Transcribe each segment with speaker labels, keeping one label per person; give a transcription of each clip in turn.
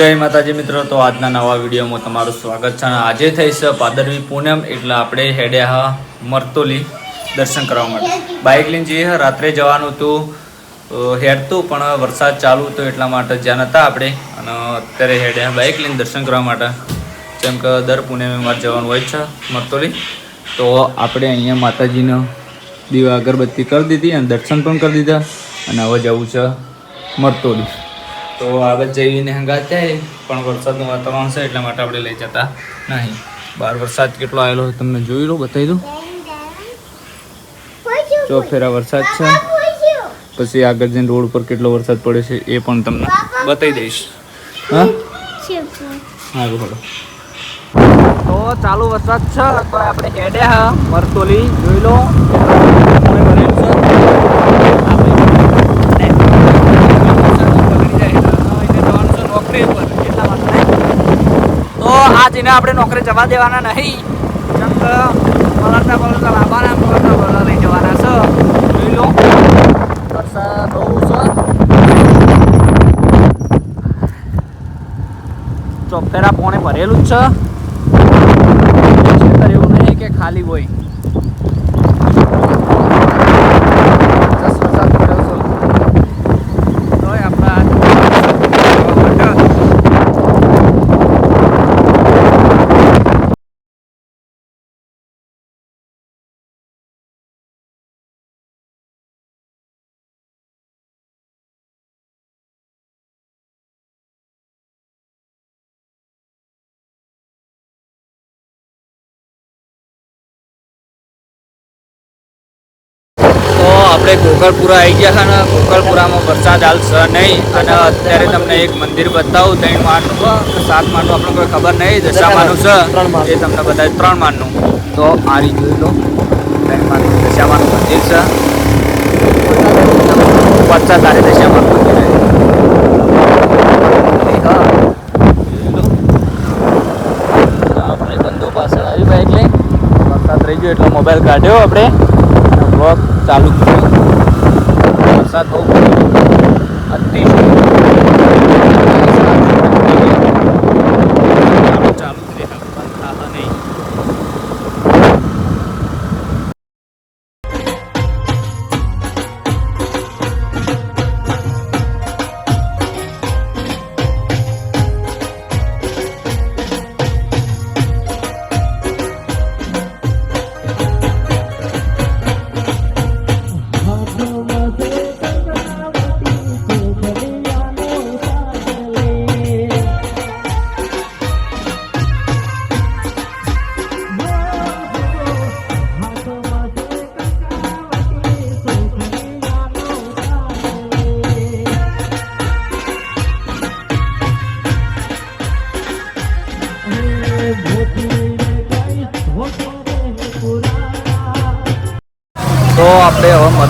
Speaker 1: જય માતાજી મિત્રો, તો આજના નવા વિડીયોમાં તમારું સ્વાગત છે આજે થઈ છે પાદરવી પૂનમ, એટલે આપણે હેડ્યા મરતોલી દર્શન કરવા માટે. બાઇક લઈને જઈએ રાત્રે જવાનું હતું. હેડતું, પણ વરસાદ ચાલુ હતો એટલા માટે જ્યાં નહોતા આપણે, અને અત્યારે હેડ્યા બાઇક લઈને દર્શન કરવા માટે. જેમ કે દર પૂનમે મારે જવાનું હોય છે મરતોલી. તો આપણે અહીંયા માતાજીનો દીવા અગરબત્તી કરી દીધી અને દર્શન પણ કરી દીધા, અને હવે જવું છે મરતોલી. તો આગળ જઈને હંગાત થાય, પણ વરસાદનું વાતાવરણ છે એટલા માટે આપણે લઈ જતા નહીં. બહાર વરસાદ કેટલો આવેલો હોય તમને જોઈ લો, બતાવી દઉં. જો ફેરા વરસાદ છે. પછી આગળ જઈને રોડ પર કેટલો વરસાદ પડે છે એ પણ તમને બતાવી દઈશ. હા? સારું બોલો. તો ચાલુ વરસાદ છે, તો આપણે હેડે હા, મરતોલી, જોઈ લો. એને આપણે નોકરી જવા દેવાના નહીં. કેમ કે પલટતા પલટતા લાવવાના પલટતા પલટતા લઈ જવાના છે. જોઈ લો. ચોફેરા પોણે ભરેલું જ છે. એવું નહીં કે ખાલી હોય જસ વરસાદ પડ્યો છે. તોય આપણા આ વરસાદ તો આપણે ગોકળપુરા આવી ગયા છે ને ગોકળપુરામાં વરસાદ હાલશે નહીં અને અત્યારે તમને એક મંદિર બતાવું ત્રણ માળનું. સાત માળનું આપણે કોઈ ખબર નહીં દશા માળનું. છે એ તમને બતાવે ત્રણ માળનું. તો આ રીત જોઈ લો. ત્રણ માળનું મંદિર પચાસ તારે મંદિર છે. વરસાદ હા. દશા બાઈક વરસાદ રહી ગયો એટલે મોબાઈલ કાઢ્યો આપણે. અને બ્લોગ ચાલુ કર્યો. વરસાદ બહુ અતિ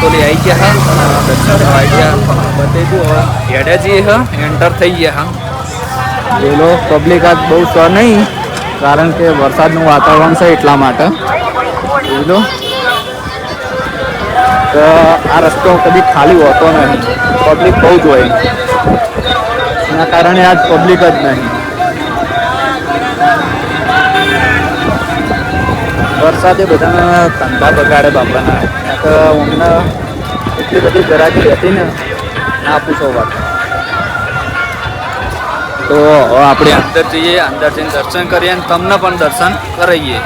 Speaker 1: હવે આવી ગયા હા દર્શન કરવા આવી ગયા બધે હવે હેડે હા એન્ટર થઈ ગયા હા. બોલો, પબ્લિક આજ બહુ સ નહીં, કારણ કે વરસાદનું વાતાવરણ છે એટલા માટે. બોલો. તો આ રસ્તો કદી ખાલી હોતો નહીં, પબ્લિક બહુ જ હોય. એના કારણે આજ પબ્લિક જ નહીં. વરસાદે બધાના ધંધા બગાડે ત્યાં તો એટલી બધી ગરાકી હતી ને, ના પૂછો તો હવે આપણે અંદર જઈએ, અંદર જઈને દર્શન કરીએ અને તમને પણ દર્શન કરાવીએ.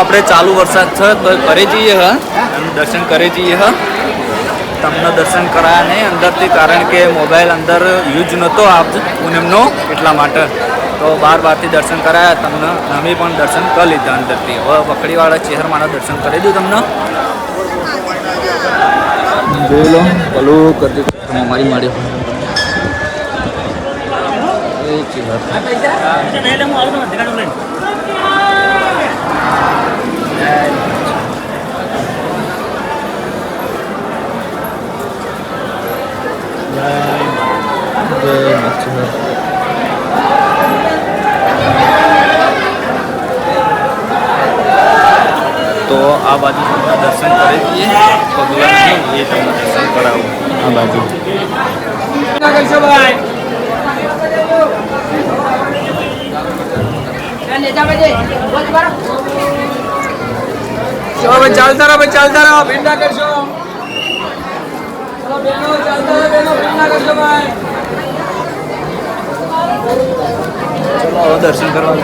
Speaker 1: આપણે ચાલુ વરસાદ છે તો કરી જઈએ, હ. દર્શન કરી જઈએ, હ. તમને દર્શન કરાયા નહીં અંદરથી, કારણ કે મોબાઈલ અંદર યુઝ નહોતો આપ પૂનમનો એટલા માટે. તો બાર બારથી દર્શન કરાયા, તમને અમે પણ દર્શન કરી લીધા અંદરથી. હવે ચેહર મારા દર્શન કરી દઉં તમને. જોઈ લો પેલું કરી દીધું મારી મારી. એ ચેહર. તો આ બાજુ તમને દર્શન કરી દઈએ ભગવાન એ તમને દર્શન કરાવું. આ બાજુ.
Speaker 2: ચલો હવે ચાલતા રહો ભાઈ ચાલતા રહો. ભીડ ના કરશો. ચલો બેનો ચાલતા રહો બેનો ભીડ ના કરશો ભાઈ.
Speaker 1: ચલો દર્શન કરવા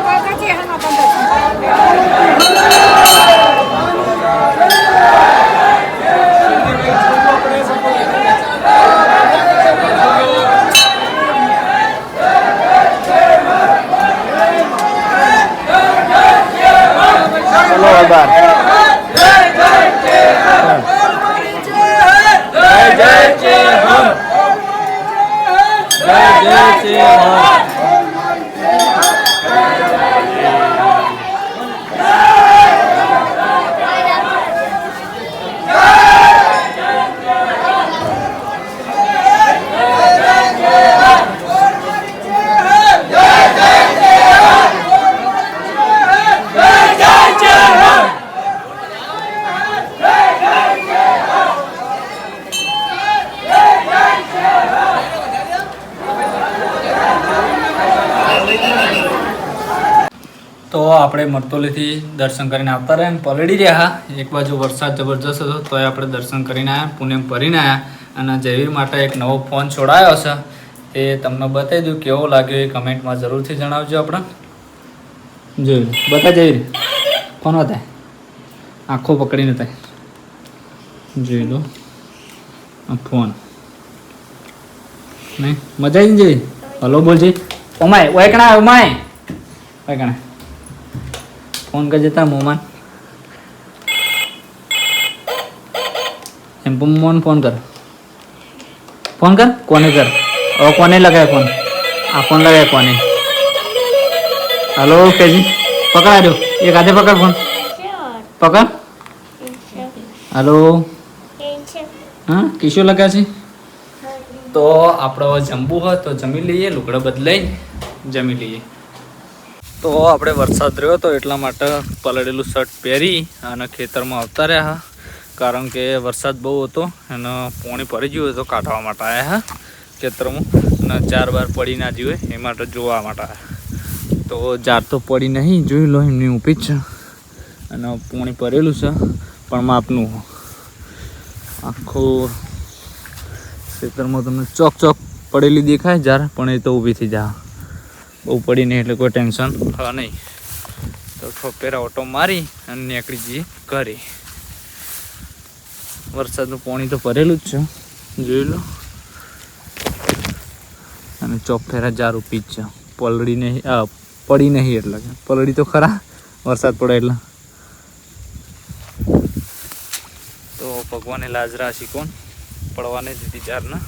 Speaker 3: કોલ કરજે એના પણ
Speaker 1: ચલો હવે બાર જય જય ચેહર જય જય ચેહર તો આપણે મરતોલીથી દર્શન કરીને આવતા રહ્યા અને પલળી રહ્યા. એક બાજુ વરસાદ જબરજસ્ત હતો, તોય આપણે દર્શન કરીને આવ્યા પુણે ભરીને આવ્યા અને જયવીર માટે એક નવો ફોન છોડાયો છે. એ તમને બતાવી દઉં, કેવો લાગ્યો એ કમેન્ટમાં જરૂરથી જણાવજો આપણે. જોયું બતા જયવીર, ફોન હતા આંખો પકડીને થાય. જોઈ લો ફોન. નહીં, મજા આવી જઈ હલો બોલજી. ઓમાય ઓયકણા ઓમાય. ઓયકણા ફોન કરજે તાર મોમાન એમ મોન ફોન કર ફોન કર કોને કર હવે કોને લગાય ફોન આ ફોન લગાય કોને હલો કેજી પકડા દો એક હાથે પકડ ફોન પકડ હલો હા કિશો લગા છે તો આપણે હવે જમવું હોય તો જમી લઈએ લુગડા બદલાઈ જમી લઈએ તો આપણે વરસાદ રહ્યો હતો એટલા માટે પલળેલું શર્ટ પહેરી અને ખેતરમાં આવતા રહ્યા. કારણ કે વરસાદ બહુ હતો અને પોણી પડી ગયું તો કાઢવા માટે આવ્યા હા ખેતરમાં. અને ચાર બાર પડી ના જીવે એ માટે જોવા માટે આવ્યા તો જાર તો પડી નહીં, જોઈ લો એમની ઊભી છે. અને પોણી ભરેલું છે, પણ માપનું આખું ખેતરમાં તમને ચોક ચોક પડેલી દેખાય જાર પણ એ તો ઊભી થઈ જા બહુ પડી નહીં એટલે કોઈ ટેન્શન હા નહીં. તો ઠોપેરા ઓટો મારી અને નીકળી જઈએ ઘરે. વરસાદનું પાણી તો ભરેલું જ છે. જોઈ લો. અને ચોપફેરા જાર ઉપી જ છે. પલળી નહીં પડી નહીં એટલે પલળી તો ખરા, વરસાદ પડે એટલે. તો ભગવાને લાજ રાશી કોણ? પડવાને દીધી ચારના